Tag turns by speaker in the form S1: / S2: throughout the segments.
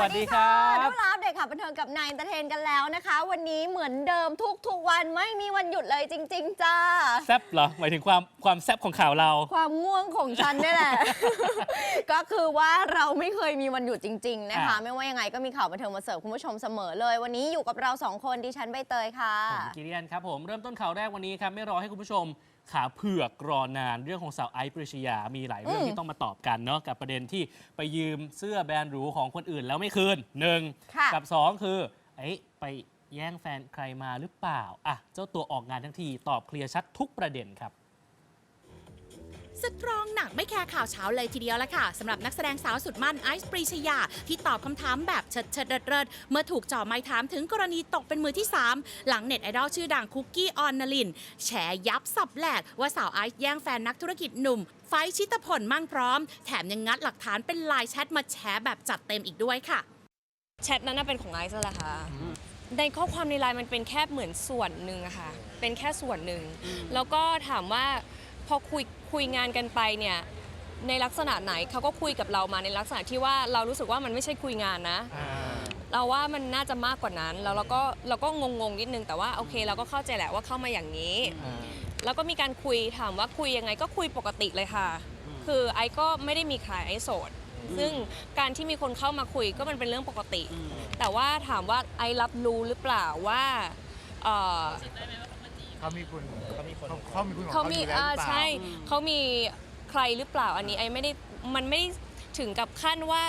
S1: วัสดีครับ
S2: ได้เวลาอัปเดตข่าวบันเทิงกับนายเอนเตอร์เทนกันแล้วนะคะ วันนี้เหมือนเดิมทุกๆวันไม่มีวันหยุดเลยจริง ๆ จ้า
S1: แซบเหรอ หมายถึงความความแซบของข่าวเรา
S2: ความง่วงของฉันนี่แหละ ก็คือว่าเราไม่เคยมีวันหยุดจริง ๆ นะคะ
S1: อะ
S2: ไม่ว่ายังไงก็มีข่าวบันเทิงมาเสิร์ฟคุณผู้ชมเสมอเลย วันนี้อยู่กับเราสองคนดิฉันใบเตยค่ะ
S1: ผมกิริยันครับผมเริ่มต้นข่าวแรกวันนี้ครับไม่รอให้คุณผู้ชม ขาเผือกรอนานเรื่องของสาวไอซ์ปริชยา มีหลายเรื่อง
S2: อืม
S1: ที่ต้องมาตอบกันเนาะกับประเด็นที่ไปยืมเสื้อแบรนด์หรูของคนอื่นแล้วไม่คืนหนึ่ง
S2: ค่ะ
S1: กับสองคือเอ้ยไปแย่งแฟนใครมาหรือเปล่าอะเจ้าตัวออกงานทั้งทีตอบเคลียร์ชัดทุกประเด็นครับ
S3: สตรองหนักไม่แคร์ข่าวเช้าเลยทีเดียวละค่ะสำหรับนักแสดงสาวสุดมั่นไอซ์ปรีชยา ที่ตอบคำถามแบบเฉิดเฉิดเริดเริดเมื่อถูกจ่อไม้ถามถึงกรณีตกเป็นมือที่ 3 หลังเน็ตไอดอลชื่อดังคุกกี้ออนนลิน แฉยับสับแหลกว่าสาวไอซ์แย่งแฟนนักธุรกิจหนุ่มไฟท์ชิตพลมั่งพร้อม แถมยังงัดหลักฐานเป็นไลน์แชทมาแฉแบบจัดเต็มอีกด้วยค่ะ
S4: แชทนั้นน่ะเป็นของไอซ์นั่นแหละค่ะในข้อความในไลน์มันเป็นแค่เหมือนส่วนหนึ่งอะค่ะ เป็นแค่ส่วนหนึ่ง แล้วก็ถามว่าพอคุย คุยงานกันไปเนี่ยในลักษณะไหนเขาก็คุยกับเรามาในลักษณะที่ว่าเรารู้สึกว่ามันไม่ใช่คุยงานนะ เราว่ามันน่าจะมากกว่านั้นแล้วเราก็เราก็งงๆนิดนึงแต่ว่าโอเคเราก็เข้าใจแหละว่าเข้ามาอย่างนี้ แล้วก็มีการคุยถามว่าคุยยังไงก็คุยปกติเลยค่ะ คือไอซ์ก็ไม่ได้มีใครไอซ์โสด ซึ่งการที่มีคนเข้ามาคุยก็มันเป็นเรื่องปกติ แต่ว่าถามว่าไอซ์รับรู้หรือเปล่าว่าเอ่อ
S5: เขามีคุณเขามีคนเขามีคุณของ
S4: เขา
S5: เขา
S4: มี
S5: อยู่แล้ว
S4: อ่า
S5: หรือเปล่า
S4: ใช่เขามีใครหรือเปล่าอันนี้ไอไม่ได้มันไม่ได้ถึงกับขั้นว่า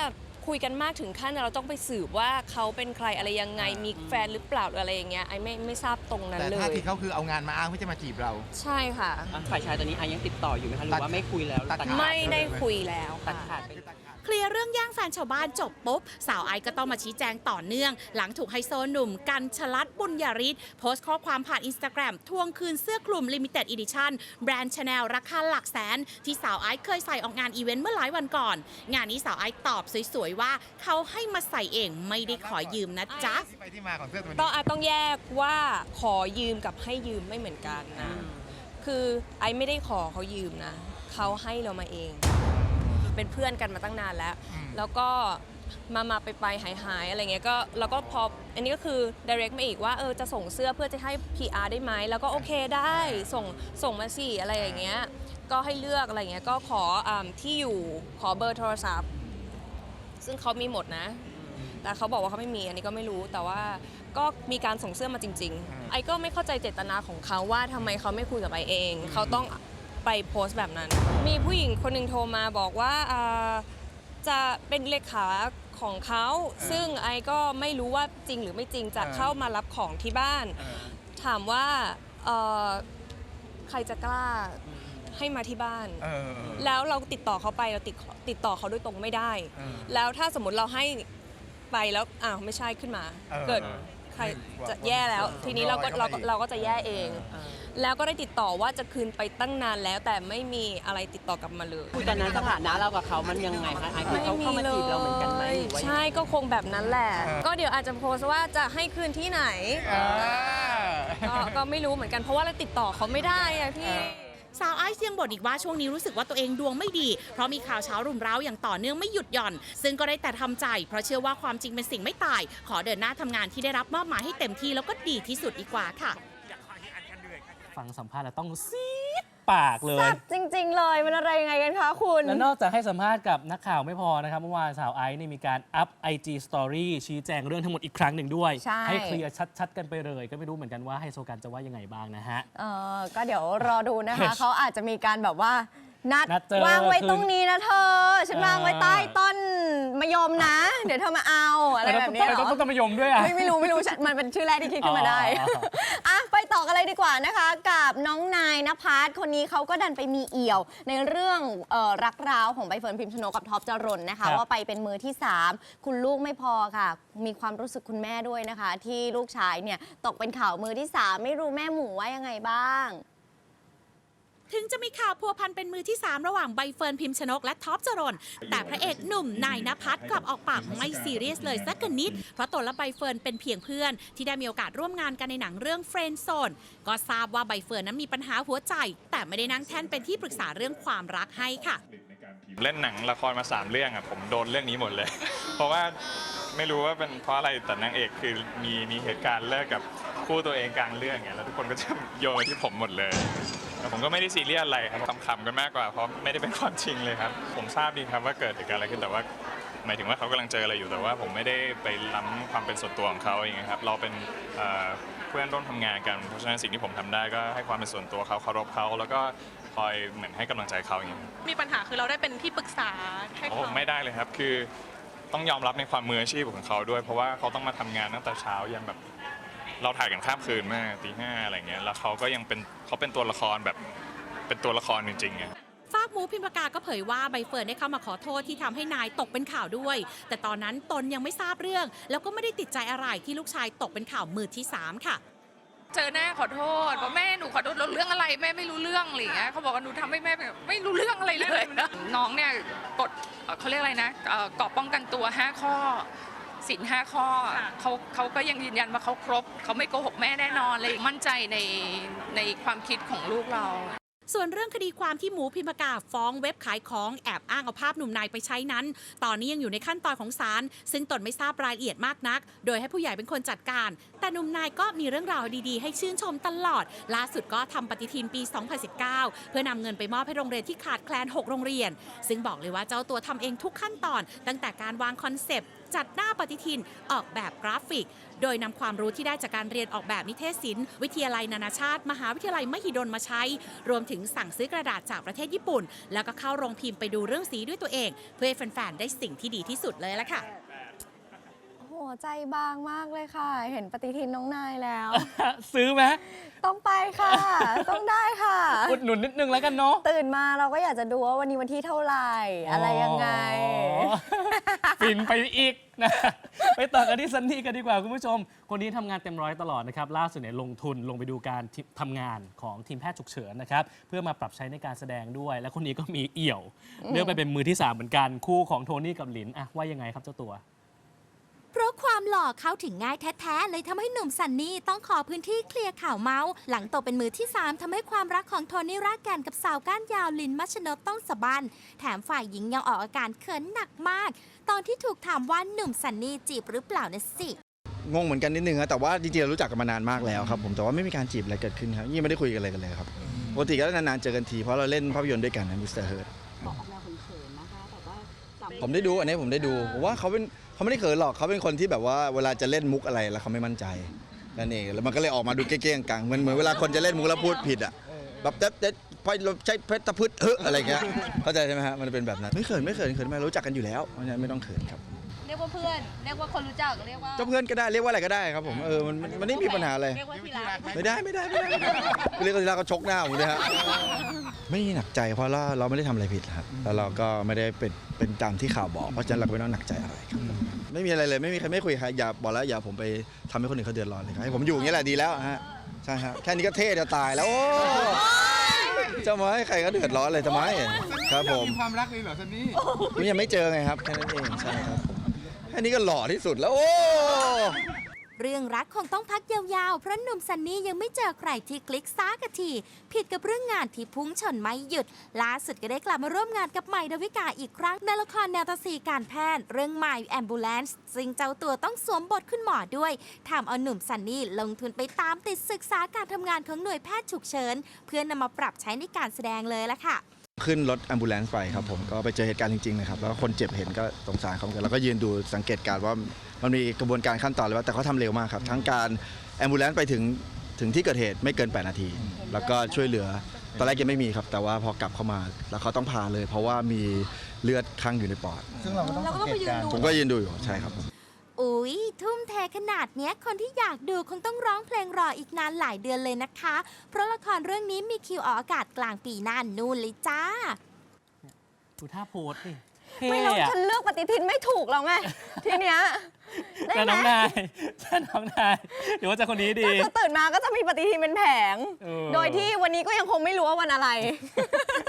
S4: คุยกันมากถึงขั้นเราต้องไปสืบว่าเขาเป็นใครอะไรยังไงมีแฟนหรือเปล่าหรืออะไรอย่างเงี้ยไอไม่ไม่ทราบตรงนั้น
S5: แต่
S4: เล
S5: ท่ายทีเขาคือเอางานมาอ้างเพื่อจะมาจีบเรา
S4: ใช่ค่ะ
S6: ฝ่ายชายตอนนี้อายังติดต่ออยู่ไหมคะหรือว่าไม่คุยแล้ว
S5: ตัดขาด
S4: ไม่ได้คุยแล้ว
S6: ตัด
S4: ค่ะ
S6: ขาดไป
S3: เคลียร์เรื่องแย่งแฟนชาวบ้านจบปุ๊บ สาวไอซ์ก็ต้องมาชี้แจงต่อเนื่อง หลังถูกไฮโซหนุ่มกันชลัดบุญยริศโพสต์ข้อความผ่านอินสตาแกรมทวงคืนเสื้อคลุม Limited Edition แบรนด์ชาแนลราคาหลักแสน ที่สาวไอซ์เคยใส่ออกงานอีเวนต์เมื่อหลายวันก่อน งานนี้สาวไอซ์ตอบสวยๆว่าเขาให้มาใส่เองไม่ได้ขอยืมนะจ๊ะ
S5: ที่ไปที่มาของเสื้อตัว
S4: ต้อ
S5: นี้
S4: งอาต้องแยกว่าขอยืมกับให้ยืมไม่เหมือนกันนะ คือไอไม่ได้ขอเขายืมนะ เขาให้เรามาเอง เป็นเพื่อนกันมาตั้งนานแล้ว แล้วก็มามาไปไปหายหายอะไรเงี้ยก็แล้วก็พออันนี้ก็คือ direct มาอีกว่าเออจะส่งเสื้อเพื่อจะให้ PR ได้ไหมแล้วก็โอเคได้ส่งส่งมาสิอะไรอย่างเงี้ยก็ให้เลือกอะไรเงี้ยก็ขออำที่อยู่ขอเบอร์โทรศัพท์ ซึ่งเขามีหมดนะ แต่เขาบอกว่าเขาไม่มีอันนี้ก็ไม่รู้แต่ว่าก็มีการส่งเสื้อมาจริง ๆ ไอ้ก็ไม่เข้าใจเจตนาของเขาว่าทำไมเขาไม่คุยกับไอเอง เขาต้อง ไปโพสต์แบบนั้น มีผู้หญิงคนหนึ่งโทรมาบอกว่าอ่าจะเป็นเลขาของเขาซึ่งไอก็ไม่รู้ว่าจริงหรือไม่จริงจะ
S5: เออ
S4: เข้ามารับของที่บ้าน ถามว่าเอ่อใครจะกล้าให้มาที่บ้าน
S5: เออ
S4: แล้วเราติดต่อเขาไปเราติดติดต่อเขาโดยตรงไม่ได้
S5: เออ
S4: แล้วถ้าสมมติเราให้ไปแล้วอ้าวไม่ใช่ขึ้นมา
S5: เออ
S4: เกิด ใครจะแย่แล้ว ทีนี้เราก็เราก็เราก็จะแย่เอง แล้วก็ได้ติดต่อว่าจะคืนไปตั้งนานแล้วแต่ไม่มีอะไรติดต่อกลับมาเลย
S6: คุยตอนนั้นสถานะเรากับเขามันยังไงคะไอ้คือเขาเข้ามาจีบเราเหมือนกันไหมหรือว่ายังไง
S4: ใช่ก็คงแบบนั้นแหละ
S5: เออ
S4: ก็เดี๋ยวอาจจะโพสต์ว่าจะให้คืนที่ไหน
S5: เออ
S4: ก็ก็ไม่รู้เหมือนกันเพราะว่าเราติดต่อเขาไม่ได้อะพี่
S3: สาวไอซ์ยังบ่นอีกว่าช่วงนี้รู้สึกว่าตัวเองดวงไม่ดี เพราะมีข่าวเช้ารุมเร้าอย่างต่อเนื่องไม่หยุดหย่อน ซึ่งก็ได้แต่ทำใจ เพราะเชื่อว่าความจริงเป็นสิ่งไม่ตาย ขอเดินหน้าทำงานที่ได้รับมอบหมายให้เต็มที่แล้วก็ดีที่สุดดีกว่าค่ะ
S1: ฟังสัมภาษณ์แล้วต้องซีดปากเลย
S2: สับจริง ๆ เลยมันอะไรยังไงกันคะคุณ
S1: และนอกจากให้สัมภาษณ์กับนักข่าวไม่พอนะครับเมื่อวานสาวไอซ์นี่มีการอัพ IG Story ชี้แจงเรื่องทั้งหมดอีกครั้งหนึ่งด้วย
S2: ใช่
S1: เคลียร์ชัด ๆ กันไปเลย ก็ไม่รู้เหมือนกันว่าไฮโซกันจะว่ายังไงบ้างนะฮะ
S2: เออก็เดี๋ยวรอดูนะคะ เขาอาจจะมีการแบบว่า นัด
S1: นัดเจอ
S2: วางไว้
S1: คืน
S2: ตรงนี้นะเธอ ฉันวางไว้ใต้
S1: เออ
S2: ต้นมะยมนะ เดี๋ยวเธอมาเอาอะไรแบบนี้เหร
S1: ต้อง
S2: อ
S1: ต้องต้องมายมด้วยอะ
S2: ไม่ไม่รู้ไม่รู้ฉันมันเป็นชื่อแรกที่คิดขึ้นมาได้
S1: อ๋อ
S2: อะ ไปต่อกันเลยดีกว่านะคะ กับน้องนายนภัสคนนี้เขาก็ดันไปมีเอี่ยว ในเรื่องเอ่อรักร้าวของใบเฟิร์นพิมพ์ชนกกับท็อปจรนนะคะ
S1: ครับ
S2: ว่าไปเป็นมือที่ 3 คุณลูกไม่พอค่ะ มีความรู้สึกคุณแม่ด้วยนะคะ ที่ลูกชายเนี่ยตกเป็นข่าวมือที่ 3 ไม่รู้แม่หมูว่ายังไงบ้าง
S3: ถึงจะมีข่าวพัวพันเป็นมือที่ 3 ระหว่างใบเฟิร์นพิมพ์ชนกและท็อปจรนแต่พระเอกหนุ่มนายนภัสกลับออกปากไม่ซีเรียสเลยสักนิด เพราะตนและใบเฟิร์นเป็นเพียงเพื่อน ที่ได้มีโอกาสร่วมงานกันในหนังเรื่องเฟรนด์โซนก็ทราบว่าใบเฟิร์นนั้นมีปัญหาหัวใจ แต่ไม่ได้นั่งแท่นเป็นที่ปรึกษาเรื่องความรักให้ค่ะ
S7: เล่นหนังละครมา 3 เรื่องอะผมโดนเรื่องนี้หมดเลย เพราะว่าไม่รู้ว่าเป็นเพราะอะไรแต่นางเอกคือมีมีเหตุการณ์เลิกกับคู่ตัวเองกลางเรื่องไงแล้วทุกคนก็จะโยนที่ผมหมดเลย แต่ผมก็ไม่ได้ซีเรียสอะไรครับขำๆกันมากกว่าเพราะไม่ได้เป็นความจริงเลยครับ ผมทราบดีครับว่าเกิดเหตุการณ์อะไรขึ้นแต่ว่าหมายถึงว่าเขากำลังเจออะไรอยู่แต่ว่าผมไม่ได้ไปล้ำความเป็นส่วนตัวของเขาอย่างเงี้ยครับเราเป็นเอ่อเพื่อนร่วมทำงานกันเพราะฉะนั้นสิ่งที่ผมทำได้ก็ให้ความเป็นส่วนตัวเขาเคารพเขาแล้วก็คอยเหมือนให้กำลังใจเขาอย่างเงี้ยครับ
S8: มีปัญหาคือเราได้เป็นที่ปรึกษาให้
S7: โอ้
S8: เขา
S7: ไม่ได้เลยครับ คือต้องยอมรับในความมืออาชีพของเขาด้วย เพราะว่าเขาต้องมาทำงานตั้งแต่เช้ายันแบบ เราถ่ายกันข้ามคืนมากตีห้าอะไรเงี้ยแล้วเขาก็ยังเป็นเขาเป็นตัวละครแบบเป็นตัวละครจริงๆอะ
S3: ฟากมูพิมพ์ปากกาก็เผยว่าใบเฟิร์นได้เข้ามาขอโทษที่ทำให้นายตกเป็นข่าวด้วย แต่ตอนนั้นตนยังไม่ทราบเรื่อง แล้วก็ไม่ได้ติดใจอะไรที่ลูกชายตกเป็นข่าวมือที่3ค่ะ
S8: เจอหน้าขอโทษบอกแม่หนูขอโทษเรื่องอะไรแม่ไม่รู้เรื่องอะไรอย่างเงี้ยเขาบอกว่าหนูทำให้แม่แบบไม่รู้เรื่องอะไรเลยนะน้องเนี่ยกดเอ่อเขาเรียกอะไรนะเอ่อกรอบป้องกันตัว 5 ข้อ สินห้าข้อเขาเขาก็ยังยืนยันว่าเขาครบ เขาไม่โกหกแม่แน่นอนเลยมั่นใจในในความคิดของลูกเรา
S3: ส่วนเรื่องคดีความที่หมูพิมพ์ปากกาฟ้องเว็บขายของแอบอ้างเอาภาพหนุ่มนายไปใช้นั้น ตอนนี้ยังอยู่ในขั้นตอนของศาลซึ่งตนไม่ทราบรายละเอียดมากนัก โดยให้ผู้ใหญ่เป็นคนจัดการ แต่หนุ่มนายก็มีเรื่องราวดีๆ ให้ชื่นชมตลอด ล่าสุดก็ทำปฏิทินปี 2019 เพื่อนำเงินไปมอบให้โรงเรียนที่ขาดแคลน 6 โรงเรียน ซึ่งบอกเลยว่าเจ้าตัวทำเองทุกขั้นตอน ตั้งแต่การวางคอนเซปต์ จัดหน้าปฏิทินออกแบบกราฟิก โดยนำความรู้ที่ได้จากการเรียนออกแบบนิเทศศิลป์วิทยาลัยนานาชาติ มหาวิทยาลัยมหิดลมาใช้ รวมถึงสั่งซื้อกระดาษจากประเทศญี่ปุ่น แล้วก็เข้าโรงพิมพ์ไปดูเรื่องสีด้วยตัวเอง เพื่อให้แฟนๆได้สิ่งที่ดีที่สุดเลยละค่ะ
S2: หใจบางมากเลยค่ะ เห็นปฏิทินน้องนายแล้ว
S1: ซื้อไหม
S2: ต้องไปค่ะ ต้องได้ค่ะ
S1: อุดหนุนนิดนึงแล้วกันเนาะ
S2: ตื่นมาเราก็อยากจะดูว่าวันนี้วันที่เท่าไหร่ อะไรยังไง
S1: อ๋อฟินไปอีกนะ ไปต่อกันที่ซันนี่กันดีกว่าคุณผู้ชม คนนี้ทำงานเต็มร้อยตลอดนะครับ ล่าสุดเนี่ยลงทุนลงไปดูการที่ทำงานของทีมแพทย์ฉุกเฉินนะครับ เพื่อมาปรับใช้ในการแสดงด้วย และคนนี้ก็มีเอี่ยว เลือกไปเป็นมือที่3เหมือนกันคู่ของโทนี่กับหลินอะว่ายังไงครับเจ้าตัว
S9: เพราะความหล่อเข้าถึงง่ายแท้ๆ เลยทำให้หนุ่มซันนี่ต้องขอพื้นที่เคลียร์ข่าวเมาส์ หลังตกเป็นมือที่ 3ทำให้ความรักของโทนี่รากแกนกับสาวก้านยาวลินมัชนดต้องสะบันแถมฝ่ายหญิงยังออกอาการเขินหนักมาก ตอนที่ถูกถามว่าหนุ่มซันนี่จีบหรือเปล่านะสิ
S10: งงเหมือนกันนิดนึงครับแต่ว่าจริงๆเรารู้จักกันมานานมากแล้วครับผมแต่ว่าไม่มีการจีบอะไรเกิดขึ้นครับยังไม่ได้คุยกันเลยกันเลยครับปกติก็นานๆเจอกันทีเพราะเราเล่นภาพยนตร์ด้วยกันนะมิสเตอร์เฮิร์ผมได้ดูอันนี้ผมได้ดูผมว่าเขาเป็น เขาไม่ได้เขินหรอกเขาเป็นคนที่แบบว่าเวลาจะเล่นมุกอะไรแล้วเขาไม่มั่นใจนั่นเองแล้วมันก็เลยออกมาดูเก้ๆกังเหมือนเหมือนเวลาคนจะเล่นมุกแล้วพูดผิดอะแบบเด็ดเด็ดพอใช้เพชรตะพืชเฮ้ออะไรเงี้ยเข้าใจใช่ไหมฮะมันเป็นแบบนั้นไม่เขินไม่เขินเขินไม่รู้จักกันอยู่แล้วเพราะฉะนั้นไม่ต้องเขินครับ
S2: เรียกว่าเพื่อน เรียกว่าคนรู้จักเรียกว่า
S10: เจ้าเพื่อนก็ได้เรียกว่าอะไรก็ได้ครับผมเออมันมันมันไม่มีปัญหาอะไร
S2: เรียกว่าที่รัก
S10: ไม่ได้ไม่ได้ไม่ได้ไม่ได้เรียกกันทีละก็ชกหน้าผมเลยฮะไม่หนักใจเพราะเราเราไม่ได้ทำอะไรผิดครับแล้วเราก็ไม่ได้เป็นเป็นตามที่ข่าวบอกเพราะฉะนั้นเราก็ไม่ต้องหนักใจอะไรครับไม่มีอะไรเลยไม่มีใครไม่คุยใครอย่าบอกแล้วอย่าผมไปทำให้คนอื่นเขาเดือดร้อนเลยครับให้ผมอยู่อย่างนี้แหละดีแล้วฮะใช่ฮะแค่นี้ก็เท่จะตายแล้วโอ้จะมาให้ใครก็เดือดร้อนเลยทำไมครับผม
S5: มีความรักเลยเหรอซันนี่
S10: ผมยังไม่เจอไงครับแค่นั้นเองใช่ครับ ผมแค่นี้ก็หล่อที่สุดแล้ว โอ้
S9: เรื่องรักคงต้องพักยาวๆ เพราะหนุ่มซันนี่ยังไม่เจอใครที่คลิกซ้ากะที ผิดกับเรื่องงานที่พุ่งชนไม่หยุด ล่าสุดก็ได้กลับมาร่วมงานกับใหม่ดาวิกาอีกครั้งในละครแนวตาซีการแพทย์ เรื่องใหม่แอมบูเลนซ์ซึ่งเจ้าตัวต้องสวมบทคุณหมอด้วยทำเอาหนุ่มซันนี่ลงทุนไปตามติดศึกษาการทำงานของหน่วยแพทย์ฉุกเฉิน เพื่อนำมาปรับใช้ในการแสดงเลยละค่ะ
S10: ขึ้นรถ a มบูเลนซ์ไปครับผมก็ไปเจอเหตุการณ์จริงๆนะครับแล้วก็คนเจ็บเห็นก็สงสารเขาเหมือนกันแล้วก็ยืนดูสังเกตการณ์ว่ามันมีกระบวนการขั้นตอนเลยว่าแต่เขาทำเร็วมากครับ ทั้งการ a มบูเลนซ์ไปถึงถึงที่เกิดเหตุไม่เกิน 8 นาที แล้วก็ช่วยเหลือตอนแรกยังไม่มีครับ แต่ว่าพอกลับเข้ามาแล้วเขาต้องพาเลย เพราะว่ามีเลือดข้างอยู่ในปอด
S5: ซึ่งเราก็ต้องสังเกตการณ์
S10: ผมก็ยืนดูอยู่ใช่ครับผม
S9: อุ๊ย ทุ่มเทขนาดเนี้ย คนที่อยากดูคงต้องร้องเพลงรออีกนานหลายเดือนเลยนะคะ เพราะละครเรื่องนี้มีคิวออกอากาศกลางปีหน้านู่นเลยจ้า
S1: ดูท่าโพสดิเท่
S2: ไม่รู้
S1: อะ
S2: ฉันเลือกปฏิทินไม่ถูกแล้วไง ทีเนี้ย ได้
S1: แต่
S2: ไหม
S1: น้องนายแต่น้องนายหรือว่าจะคนนี้ดี
S2: ก็คือตื่นมาก็จะมีปฏิทินเป็นแผง
S1: เออ
S2: โดยที่วันนี้ก็ยังคงไม่รู้ว่าวันอะไร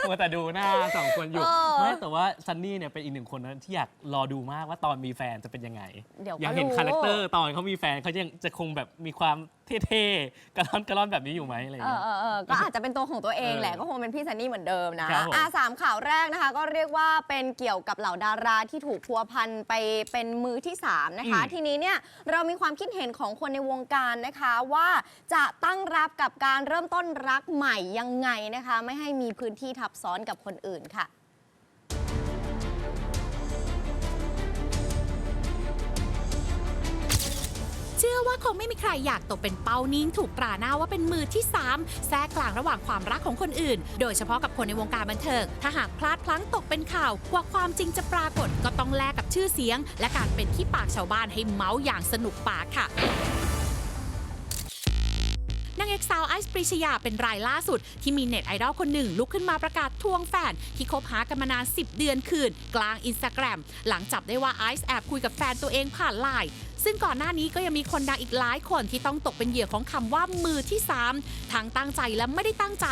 S1: มัวแต่ดูหน้าสองคนอยู่
S2: เออ
S1: ไม่แต่ว่าซันนี่เนี่ยเป็นอีกหนึ่งคนนะที่อยากรอดูมากว่าตอนมีแฟนจะเป็นยังไง
S2: เดี๋ยวก็
S1: อยากเห็น
S2: รู้
S1: คาแรคเตอร์ตอนเขามีแฟนเขายังจะคงแบบมีความ เท่ๆกระล่อนกระล่อนแบบนี้อยู่ไหมอะไรอย่าง
S2: เอ
S1: เงี้
S2: อย เออเออก็อาจจะเป็นตัวของตัวเองแหละ
S1: เออ
S2: ก็คงเป็นพี่ซันนี่เหมือนเดิมนะครับ
S1: ผม
S2: อ่าสามข่าวแรกนะคะ ก็เรียกว่าเป็นเกี่ยวกับเหล่าดาราที่ถูกพัวพันไปเป็นมือที่3นะคะนะคะ
S1: อืม
S2: ทีนี้เนี่ยเรามีความคิดเห็นของคนในวงการนะคะว่าจะตั้งรับกับการเริ่มต้นรักใหม่ยังไงนะคะ ไม่ให้มีพื้นที่ทับซ้อนกับคนอื่นค่ะ
S3: เชื่อว่าคงไม่มีใครอยากตกเป็นเป้านิ่งถูกตราหน้าว่าเป็นมือที่ 3 แทรกกลางระหว่างความรักของคนอื่น โดยเฉพาะกับคนในวงการบันเทิง ถ้าหากพลาดพลั้งตกเป็นข่าวกว่าความจริงจะปรากฏก็ต้องแลกกับชื่อเสียง และการเป็นที่ปากชาวบ้านให้เมาส์อย่างสนุกปากค่ะนางเอกสาวไอซ์ปริชยาเป็นรายล่าสุด ที่มีเน็ตไอดอลคนหนึ่ง ลุกขึ้นมาประกาศทวงแฟน ที่คบหากันมานาน 10 เดือนคืน กลางอินสตาแกรมหลังจับได้ว่าไอซ์แอบคุยกับแฟนตัวเองผ่านไลน์ซึ่งก่อนหน้านี้ก็ยังมีคนดังอีกหลายคนที่ต้องตกเป็นเหยื่อของคำว่ามือที่ 3 ทั้งตั้งใจและไม่ได้ตั้งใจ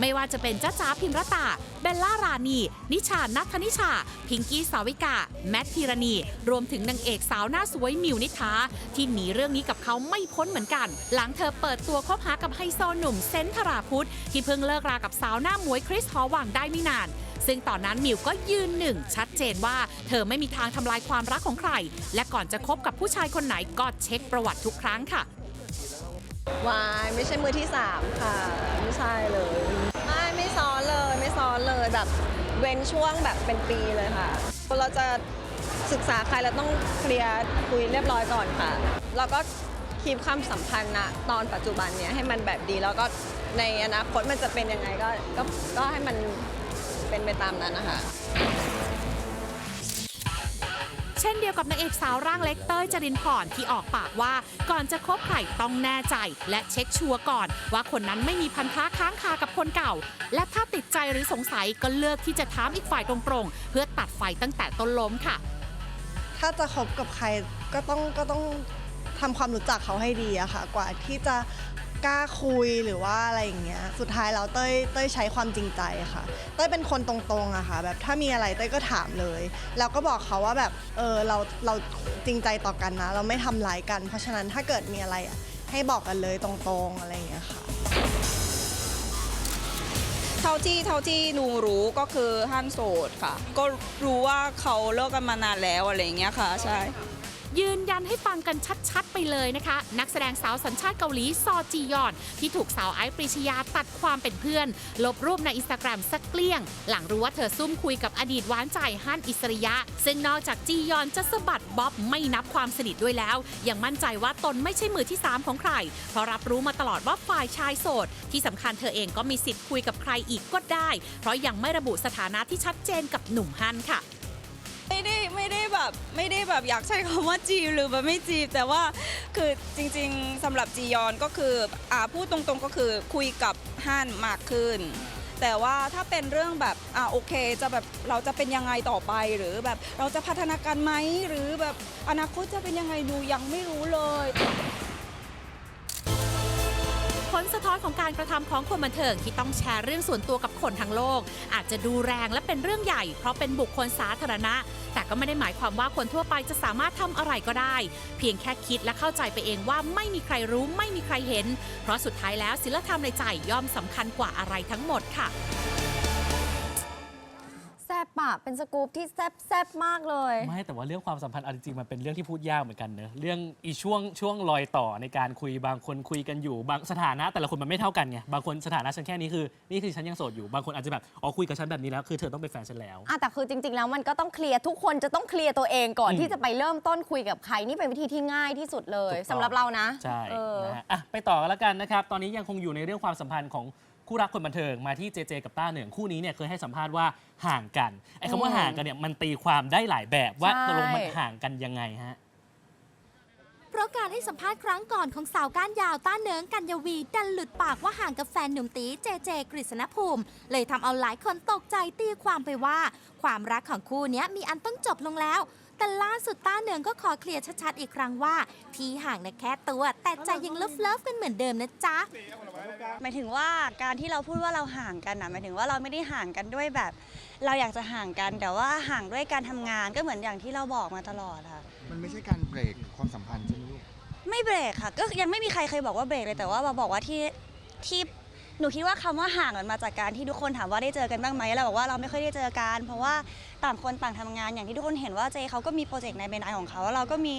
S3: ไม่ว่าจะเป็นจ้าจ๋าพิมรตา เบลล่ารานี นิชานัทนิชา พิงกี้สาวิกา แมทพีรณี รวมถึงนางเอกสาวหน้าสวยมิวนิธาที่หนีเรื่องนี้กับเขาไม่พ้นเหมือนกัน หลังเธอเปิดตัวคบหากับไฮโซหนุ่มเซนต์ธราพุทธที่เพิ่งเลิกรากับสาวหน้าหมวยคริสหอวังได้ไม่นาน ซึ่งตอนนั้นมิวก็ยืนหนึ่งชัดเจนว่า เธอไม่มีทางทำลายความรักของใคร และก่อนจะคบกับผู้ชายคนไหนก็เช็คประวัติทุกครั้งค่ะ
S4: วายไม่ใช่มือที่ 3 ค่ะ ไม่ใช่เลยไม่ไม่ซ้อนเลยไม่ซ้อนเลยแบบเว้นช่วงแบบเป็นปีเลยค่ะเราจะศึกษาใครเราต้องเคลียร์คุยเรียบร้อยก่อนค่ะ แล้วก็คีบความสัมพันธ์นะตอนปัจจุบันเนี้ยให้มันแบบดีแล้วก็ในอนาคตมันจะเป็นยังไงก็ก็ก็ให้มัน เป็นไปตามนั้นนะคะ
S3: เช่นเดียวกับนางเอกสาวร่างเล็กเต้ยจรินพรที่ออกปากว่าก่อนจะคบใครต้องแน่ใจ และเช็คชัวร์ก่อน ว่าคนนั้นไม่มีพันธะค้างคากับคนเก่า และถ้าติดใจหรือสงสัยก็เลือกที่จะถามอีกฝ่ายตรงๆ เพื่อตัดไฟตั้งแต่ต้นล้มค่ะ
S11: ถ้าจะคบกับใครก็ต้องก็ต้องทำความรู้จักเขาให้ดีอะค่ะ กว่าที่จะ กล้าคุยหรือว่าอะไรอย่างเงี้ยสุดท้ายแล้วเต้ยเต้ยใช้ความจริงใจค่ะ เต้ยเป็นคนตรงๆอะค่ะ แบบถ้ามีอะไรเต้ยก็ถามเลยแล้วก็บอกเขาว่าแบบเออเราเราจริงใจต่อกันนะ เราไม่ทำร้ายกัน เพราะฉะนั้นถ้าเกิดมีอะไรอะให้บอกกันเลยตรงๆอะไรอย่างเงี้ยค่ะ
S12: เท่าที่เท่าที่นูรู้ก็คือฮั่นโสดค่ะ ก็รู้ว่าเขาเลิกกันมานานแล้วอะไรอย่างเงี้ยค่ะ ใช่
S3: ยืนยันให้ฟังกันชัดๆ ไปเลยนะคะ นักแสดงสาวสัญชาติเกาหลีซอจียอน ที่ถูกสาวไอซ์ปรีชยาตัดความเป็นเพื่อน ลบรูปในอินสตาแกรมสักเกลี้ยง หลังรู้ว่าเธอซุ่มคุยกับอดีตหวานใจฮั่นอิสริยะ ซึ่งนอกจากจียอนจะสะบัดบ๊อบไม่นับความสนิทด้วยแล้ว ยังมั่นใจว่าตนไม่ใช่มือที่ 3 ของใคร เพราะรับรู้มาตลอดว่าฝ่ายชายโสด ที่สำคัญเธอเองก็มีสิทธิ์คุยกับใครอีกก็ได้ เพราะยังไม่ระบุสถานะที่ชัดเจนกับหนุ่มฮั่นค่ะ
S12: ไม่ได้ไม่ได้แบบไม่ได้แบบอยากใช้คำว่าจีบหรือแบบไม่จีบ แต่ว่าคือจริงๆสำหรับจียอนก็คืออ่าพูดตรงๆก็คือคุยกับฮั่นมากขึ้น แต่ว่าถ้าเป็นเรื่องแบบอ่าโอเค จะแบบเราจะเป็นยังไงต่อไปหรือแบบเราจะพัฒนาการไหมหรือแบบอนาคตจะเป็นยังไงดูยังไม่รู้เลย
S3: ลสะท้อนของการกระทำของคนบันเทิงที่ต้องแชร์เรื่องส่วนตัวกับคนทั้งโลก อาจจะดูแรงและเป็นเรื่องใหญ่ เพราะเป็นบุคคลสาธารณะ แต่ก็ไม่ได้หมายความว่าคนทั่วไปจะสามารถทำอะไรก็ได้ เพียงแค่คิดและเข้าใจไปเองว่าไม่มีใครรู้ไม่มีใครเห็น เพราะสุดท้ายแล้วศิลธรรมในใจย่อมสำคัญกว่าอะไรทั้งหมดค่ะ
S2: แซบปะเป็นสกู๊ปที่แซบแซบมากเลย
S1: ไม่แต่ว่าเรื่องความสัมพันธ์เอาจริงๆมันเป็นเรื่องที่พูดยากเหมือนกันเนอะเรื่องอีช่วงช่วงรอยต่อในการคุยบางคนคุยกันอยู่ บางสถานะ แต่ละคนมันไม่เท่ากันไงบางคนสถานะฉันแค่นี้คือนี่คือฉันยังโสดอยู่บางคนอาจจะแบบอ๋อคุยกับฉันแบบนี้แล้วคือเธอต้องเป็นแฟนฉันแล้ว
S2: อะแต่คือจริง ๆ แล้วมันก็ต้องเคลียร์ทุกคนจะต้องเคลียร์ตัวเองก่อน
S1: อืม
S2: ที่จะไปเริ่มต้นคุยกับใครนี่เป็นวิธีที่ง่ายที่สุดเลย
S1: ถูกต้อง
S2: สำหรับเรานะ
S1: ใช่
S2: เออ
S1: นะฮะอะไปต่อกันแล้วกันนะครับ ตอนนี้ยังคงอยู่ในเรื่องความสัมพันธ์ของ คู่รักคนบันเทิงมาที่เจเจกับต้าเหนิงคู่นี้เนี่ยเคยให้สัมภาษณ์ว่าห่างกันไอ้คำว่า
S2: อืม
S1: ห่างกันเนี่ยมันตีความได้หลายแบบว่า
S2: ใช่
S1: ตกลงมันห่างกันยังไงฮะ
S9: เพราะการให้สัมภาษณ์ครั้งก่อนของสาวก้านยาวต้าเนิงกัญญวี ดันหลุดปากว่าห่างกับแฟนหนุ่มตีเจเจกฤษณภูมิ เลยทำเอาหลายคนตกใจตีความไปว่า ความรักของคู่เนี้ยมีอันต้องจบลงแล้ว แต่ล่าสุดต้าเนิงก็ขอเคลียร์ชัดๆอีกครั้งว่า ที่ห่างนะแค่ตัว แต่ใจยังเลิฟเลิฟๆกันเหมือนเดิมนะจ๊ะ
S13: หมายถึงว่าการที่เราพูดว่าเราห่างกันนะหมายถึงว่าเราไม่ได้ห่างกันด้วยแบบ เราอยากจะห่างกัน แต่ว่าห่างด้วยการทำงานก็เหมือนอย่างที่เราบอกมาตลอดค่ะ
S5: มันไม่ใช่การเบรกความสัมพันธ์ใช่ไหมลูก
S13: ไม่เบรกค่ะ ก็ยังไม่มีใครเคยบอกว่าเบรกเลยแต่ว่าเราบอกว่าที่ที่ หนูคิดว่าคำว่าห่างมันมาจากการที่ทุกคนถามว่าได้เจอกันบ้างไหมเราบอกว่าเราไม่ค่อยได้เจอกันเพราะว่าต่างคนต่างทำงานอย่างที่ทุกคนเห็นว่าเจเขาก็มีโปรเจกต์ในเบนไอของเขาแล้วเราก็มี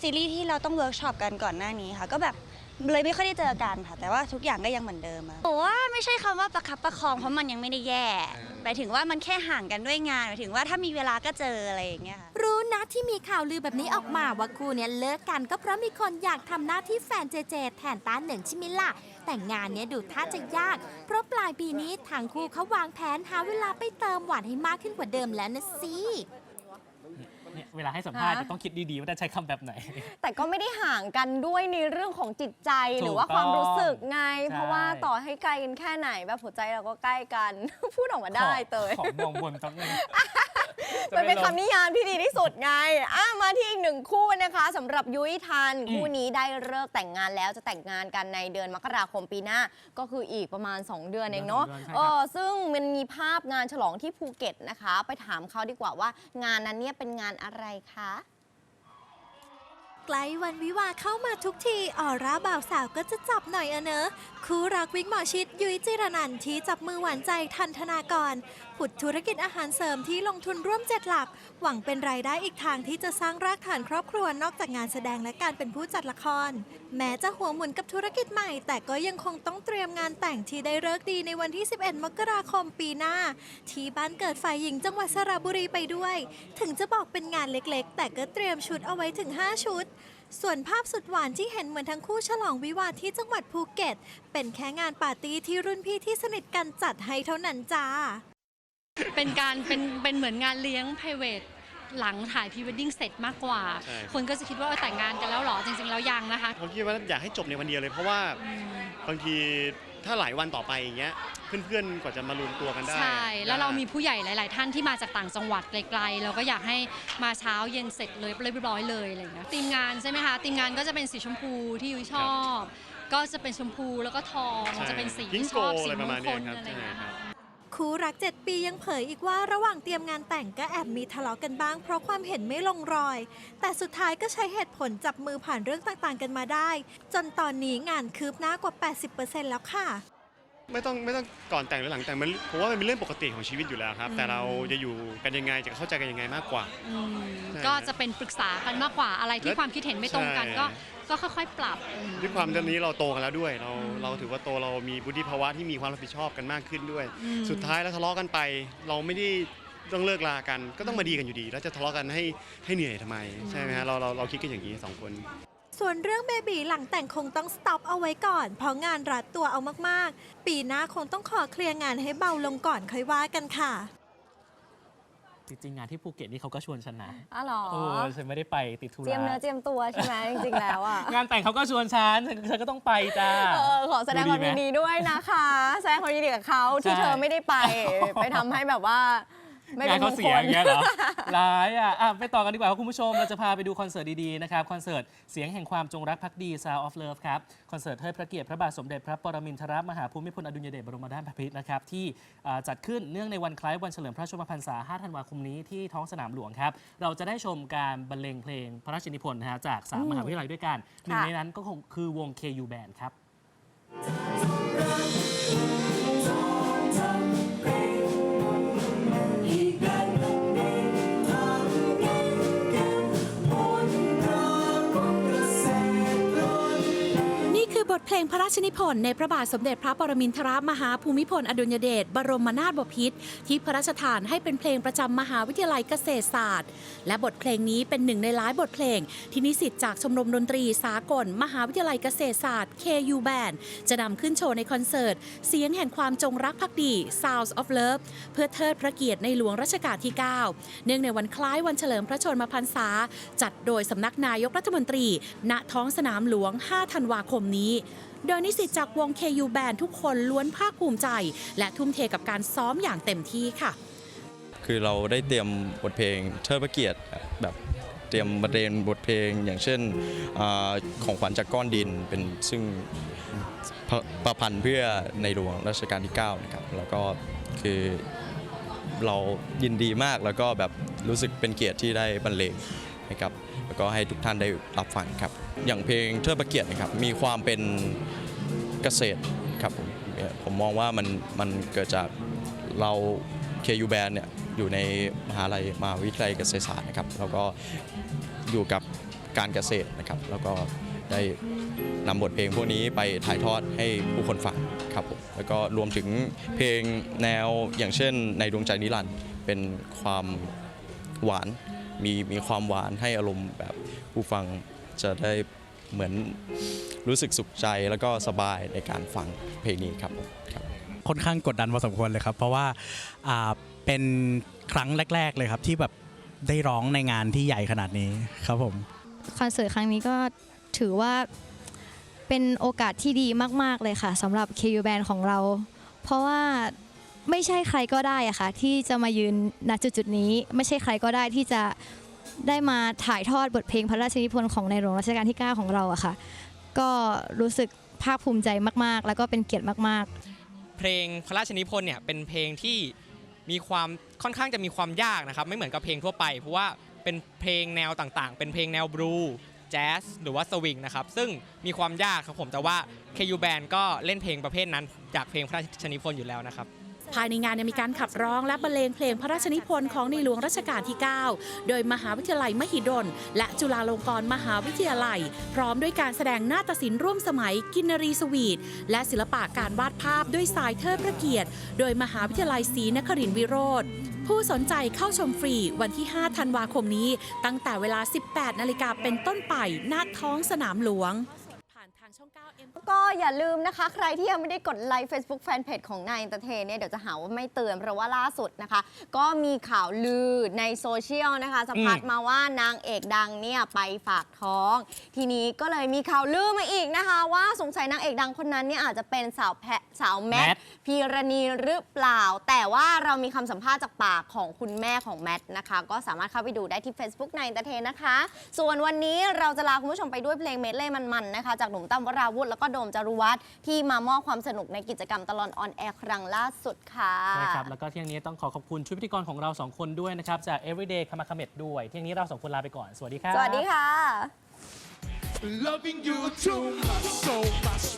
S13: ซีรีส์ที่เราต้องเวิร์กช็อปกันก่อนหน้านี้ค่ะ ก็แบบ เลยไม่ค่อยได้เจอกันค่ะ แต่ว่าทุกอย่างก็ยังเหมือนเดิมอะหนูว่าไม่ใช่คำว่าประคับประคองเพราะมันยังไม่ได้แย่หมายถึงว่ามันแค่ห่างกันด้วยงานหมายถึงว่าถ้ามีเวลาก็เจออะไรอย่างเงี้ยค่ะ
S14: รู้นะที่มีข่าวลือแบบนี้ออกมาว่าคู่เนี้ยเลิกกันก็เพราะมีคนอยากทำหน้าที่แฟนเจเจ แทนต้าเหนึ่งใช่ไหมล่ะแต่งานเนี้ยดูท่าจะยาก เพราะปลายปีนี้ทางคู่เขาวางแผนหาเวลาไปเติมหวานให้มากขึ้นกว่าเดิมแล้วนะสิ
S1: เนี่ยเวลาให้สัมภาษณ์
S2: ฮะ
S1: จะต้องคิดดีๆ ว่าจะใช้คำแบบไหน
S2: แต่ก็ไม่ได้ห่างกันด้วยในเรื่องของจิตใจ
S1: ถูก
S2: หรือว่าความรู้สึกไง
S1: ต้อง
S2: เพราะว่า
S1: ใช่
S2: ต่อให้ไกลกันแค่ไหนแบบหัวใจเราก็ใกล้กัน พูดออกมาได้เตย
S1: ขอมองบนแป๊บนึง
S2: มันเป็น
S1: จะไม่ลง
S2: คำนิยามที่ดีที่สุดไงอะมาที่อีกหนึ่งคู่นะคะสำหรับยุ้ยทัน
S1: อืม
S2: คู่นี้ได้เลิกแต่งงานแล้วจะแต่งงานกันในเดือนมกราคมปีหน้า ก็คืออีกประมาณ 2 เดือนเองเนาะ
S1: ดือใช่
S2: เอ
S1: ครับ
S2: อซึ่งมันมีภาพงานฉลองที่ภูเก็ตนะคะ ไปถามเขาดีกว่าว่างานนั้นเนี่ยเป็นงานอะไรคะ
S14: ใกล้วันวิวาเข้ามาทุกทีออร่าบ่าวสาวก็จะจับหน่อยอะเนอะคู่รักวิกหมอชิด ยุ้ยจิรนันท์ที่จับมือหวานใจทันธนากร ผุดธุรกิจอาหารเสริมที่ลงทุนร่วมเจ็ดหลัก หวังเป็นรายได้อีกทางที่จะสร้างรากฐานครอบครัวนอกจากงานแสดงและการเป็นผู้จัดละคร แม้จะหัวหมุนกับธุรกิจใหม่ แต่ก็ยังคงต้องเตรียมงานแต่งที่ได้เลิกดีในวันที่ 11 มกราคมปีหน้า ที่บ้านเกิดฝ่ายหญิงจังหวัดสระบุรีไปด้วย ถึงจะบอกเป็นงานเล็กๆ แต่ก็เตรียมชุดเอาไว้ถึง 5 ชุด ส่วนภาพสุดหวานที่เห็นเหมือนทั้งคู่ฉลองวิวาห์ที่จังหวัดภูเก็ต เป็นแค่งานปาร์ตี้ที่รุ่นพี่ที่สนิทกันจัดให้เท่านั้นจ้า
S15: เป็นการเป็นเป็นเหมือนงานเลี้ยง p r i v a t หลังถ่ายพรีเวดดิ้งเสร็จมากกว่า
S16: ใช่
S15: คนก็จะคิดว่าเออแต่งงานกันแล้วเหรอจริงๆแล้วยังนะคะ
S16: ผมคิดว่าอยากให้จบในวันเดียวเลยเพราะว่าบางที ถ้าหลายวันต่อไปอย่างเงี้ยเพื่อนๆกว่าจะมารวมตัวกันได้
S15: ใช่ แล้วเรามี
S16: ยก
S15: ผู้ใหญ่หลาย ๆ ท่านที่มาจากต่างจังหวัดไกล ๆ เราก็อยากให้มาเช้าเย็นเสร็จเลยเรียบร้อยเลยอะไรอย่างเงี้ยทีมงานใช่ไหมคะทีมงานก็จะเป็นสีชมพูที่ยุ้ยชอบ ก็จะเป็นชมพูแล้วก็ทอง
S16: ใช่
S15: จะเป็นสี
S16: พิง
S15: ที่
S16: โก
S15: ชอบ
S16: อะ
S15: สี
S16: ไรป
S15: ม
S16: ระ
S15: ง
S16: มาณ
S15: ค
S16: เนี้ย
S15: ล
S16: ครับ
S15: อะไรอย่าง
S16: ใช่
S15: เงี้ย
S16: ครั
S15: ค่ะ
S16: บ
S14: คู่รัก 7 ปียังเผยอีกว่าระหว่างเตรียมงานแต่งก็แอบมีทะเลาะกันบ้าง เพราะความเห็นไม่ลงรอย แต่สุดท้ายก็ใช้เหตุผลจับมือผ่านเรื่องต่างๆกันมาได้ จนตอนนี้งานคืบหน้ากว่า 80%แล้วค่ะ
S16: ไม่ต้องไม่ต้องก่อนแต่งหรือหลังแต่งมันผมว่ามันเป็นเรื่องปกติของชีวิตอยู่แล้วครับ แต่เราจะอยู่กันยังไงจะเข้าใจกันยังไงมากกว่า
S15: อืม
S16: ใช่
S15: ก็จะเป็นปรึกษากันมากกว่าอะไรที่
S16: และ
S15: ความคิดเห็นไม่ตรงกัน
S16: ใช่
S15: ก็ก็ค่อยๆ ปรับอืม
S16: ด้วยความตอนนี้เราโตกันแล้วด้วย เราเราถือว่าโตเรามีบุธิภาวะที่มีความรับผิดชอบกันมากขึ้นด้วย
S15: อืม
S16: สุดท้ายแล้วทะเลาะกันไป เราไม่ได้ต้องเลิกลากัน ก็ต้องมาดีกันอยู่ดี แล้วจะทะเลาะกันให้ให้เหนื่อยทำไมใช่ไหมฮะเราเราเราคิดกันอย่างนี้สองคน
S14: ส่วนเรื่องเบบีหลังแต่งคงต้องสต็อปเอาไว้ก่อน เพราะงานรัดตัวเอามากๆ ปีหน้าคงต้องขอเคลียร์งานให้เบาลงก่อนค่อยว่ากันค่ะ
S1: จริงๆงานที่ภูเก็ตนี่เขาก็ชวนฉันนะ
S2: อ๋อเหรอ
S1: โอ้ฉันไม่ได้ไปติดธุระ
S2: เจียมเนื้อเจียมตัวใช่ไหม จริงๆแล้วอะ
S1: งานแต่งเขาก็ชวนฉันฉันฉันก็ต้องไปจ้า
S2: เออขอแสดงความยิน
S1: ไห
S2: ดีด้วยนะคะ แสดงความยินดีกับเขาที่
S1: ใช่
S2: เธอไม่ได้ไป ไปทำให้แบบว่า ไม่
S1: งา
S2: เป็นนม
S1: เขา
S2: ง
S1: เสี
S2: ค
S1: ย
S2: ล
S1: อย่างเงี้ยเหรอ ร้ายอะอะ ไปต่อกันดีกว่าครับคุณผู้ชม เราจะพาไปดูคอนเสิร์ตดีๆนะครับ คอนเสิร์ตเสียงแห่งความจงรักภักดี Sound of Love ครับ คอนเสิร์ตเทิดพระเกียรติพระบาทสมเด็จพระปรมินทรมหาภูมิพลอดุลยเดชบรมนาถบพิตรนะครับ ที่อ่าจัดขึ้นเนื่องในวันคล้ายวันเฉลิมพระชนมพรรษา 5 ธันวาคมนี้ที่ท้องสนามหลวงครับ เราจะได้ชมการบรรเลงเพลงพระราชนิพนธ์นะฮะจากสาม
S2: อืม
S1: มหาวิทยาลัยด้วยกันหนึ่ง
S2: ค่ะ
S1: ในนั้นก็คงคือวง KU Band ครับ
S3: นี่คื อบทเพลงพระราชนิพนธ์ในพระบาทสมเด็จพระปรมินทรมหาภูมิพลอดุลยเดชบรมนาถบพิตรที่พระราชทานให้เป็นเพลงประจำมหาวิทยาลัยเกษตรศาสตร์ และบทเพลงนี้เป็นหนึ่งในหลายบทเพลง ที่นิสิตจากชมรมดนตรีสากล มหาวิทยาลัยเกษตรศาสตร์ KU Band จะนำขึ้นโชว์ในคอนเสิร์ต เสียงแห่งความจงรักภักดี Sounds of Love เพื่อเทิดพระเกียรติในหลวงรัชกาลที่ 9 เนื่องในวันคล้ายวันเฉลิมพระชนมพรรษา จัดโดยสำนักนายกรัฐมนตรี ณท้องสนามหลวง 5 ธันวาคมนี้โดยนิสิตจากวง KU Band ทุกคนล้วนภาคภูมิใจ และทุ่มเทกับการซ้อมอย่างเต็มที่ค่ะ
S17: คือเราได้เตรียมบทเพลงเทิดพระเกียรติแบบเตรียมบรรเลงบทเพลง อย่างเช่นอของขวัญจากก้อนดินเป็นซึ่งประประพันธ์เพื่อในหลวงรัชกาลที่ 9 นะครับ แล้วก็คือเรายินดีมากแล้วก็แบบรู้สึกเป็นเกียรติที่ได้บรรเลง นะครับแล้วก็ให้ทุกท่านได้รับฟังครับ อย่างเพลงเทิดพระเกียรตินะครับมีความเป็นเกษตรครับผมผมมองว่ามันมันเกิดจากเรา KU Band เนี่ยอยู่ในมหาลัยมหาวิทยาลัยเกษตรศาสตร์นะครับแล้วก็อยู่กับการเกษตรนะครับ แล้วก็ได้นำบทเพลงพวกนี้ไปถ่ายทอดให้ผู้คนฟังครับผมแล้วก็รวมถึงเพลงแนวอย่างเช่นในดวงใจนิรันด์เป็นความหวาน มีมีความหวานให้อารมณ์แบบผู้ฟังจะได้เหมือนรู้สึกสุขใจแล้วก็สบายในการฟังเพลงนี้ครับผมครับ
S18: ค่อนข้างกดดันพอสมควรเลยครับ เพราะว่าอ่าเป็นครั้งแรก ๆ เลยครับที่แบบได้ร้องในงานที่ใหญ่ขนาดนี้ครับผม
S19: คอนเสิร์ตครั้งนี้ก็ถือว่าเป็นโอกาสที่ดีมาก ๆ เลยค่ะสำหรับ KU Band ของเรา เพราะว่า ไม่ใช่ใครก็ได้อะค่ะที่จะมายืนณจุดๆนี้ ไม่ใช่ใครก็ได้ที่จะได้มาถ่ายทอดบทเพลงพระราชนิพนธ์ของในหลวงรัชกาลที่ 9 ของเราอะค่ะ ก็รู้สึกภาคภูมิใจมาก ๆ แล้วก็เป็นเกียรติมาก ๆ
S20: เพลงพระราชนิพนธ์เนี่ยเป็นเพลงที่มีความค่อนข้างจะมีความยากนะครับ ไม่เหมือนกับเพลงทั่วไป เพราะว่าเป็นเพลงแนวต่างๆ เป็นเพลงแนวบลูแจ๊สหรือว่าสวิงนะครับ ซึ่งมีความยากครับผมแต่ว่า KU Band ก็เล่นเพลงประเภทนั้นจากเพลงพระราชนิพนธ์อยู่แล้วนะครับ
S3: ภายในงานยังมีการขับร้องและบรรเลงเพลงพระราชนิพนธ์ของในหลวงรัชกาลที่ 9 โดยมหาวิทยาลัยมหิดล และจุฬาลงกรณ์มหาวิทยาลัย พร้อมด้วยการแสดงนาฏศิลป์ร่วมสมัยกินนรีสวีท และศิลปะการวาดภาพด้วยสายเทิดพระเกียรติ โดยมหาวิทยาลัยศรีนครินทรวิโรธผู้สนใจเข้าชมฟรีวันที่ 5 ธันวาคมนี้ ตั้งแต่เวลา 18 นาฬิกาเป็นต้นไปหน้าท้องสนามหลวง
S2: ก็อย่าลืมนะคะ ใครที่ยังไม่ได้กดไลค์ Facebook Fanpage ของนายเอนเตอร์เทนเนี่ยเดี๋ยวจะหาว่าไม่เตือนเพราะว่าล่าสุดนะคะ ก็มีข่าวลือในโซเชียลนะคะสะพัด
S1: อืม
S2: มาว่านางเอกดังเนี่ยไปฝากท้อง ทีนี้ก็เลยมีข่าวลือมาอีกนะคะ ว่าสงสัยนางเอกดังคนนั้นเนี่ยอาจจะเป็นสาวแพะสาวแม
S1: แม
S2: ท
S1: ท
S2: พีรณีหรือเปล่า แต่ว่าเรามีคำสัมภาษณ์จากปากของคุณแม่ของแมทนะคะ ก็สามารถเข้าไปดูได้ที่ Facebook นายเอนเตอร์เทนนะคะ ส่วนวันนี้เราจะลาคุณผู้ชมไปด้วยเพลงเมดเล่มันๆนะคะ จากหนุ่มตั้มวราวุธแล้วก็โดมจารุวัฒน์ที่มามอบความสนุกในกิจกรรมตลอดออนแอร์ครั้งล่าสุดค่ะ
S1: ใช่ครับ แล้วก็เที่ยงนี้ต้องขอขอบคุณชุดพิธีกรของเราสองคนด้วยนะครับ จาก Everyday คามาคาเมดด้วย เที่ยงนี้เราสองคนลาไปก่อน สวัสดีครับ
S2: สวัสดีค่ะ
S21: Loving you too much, so much.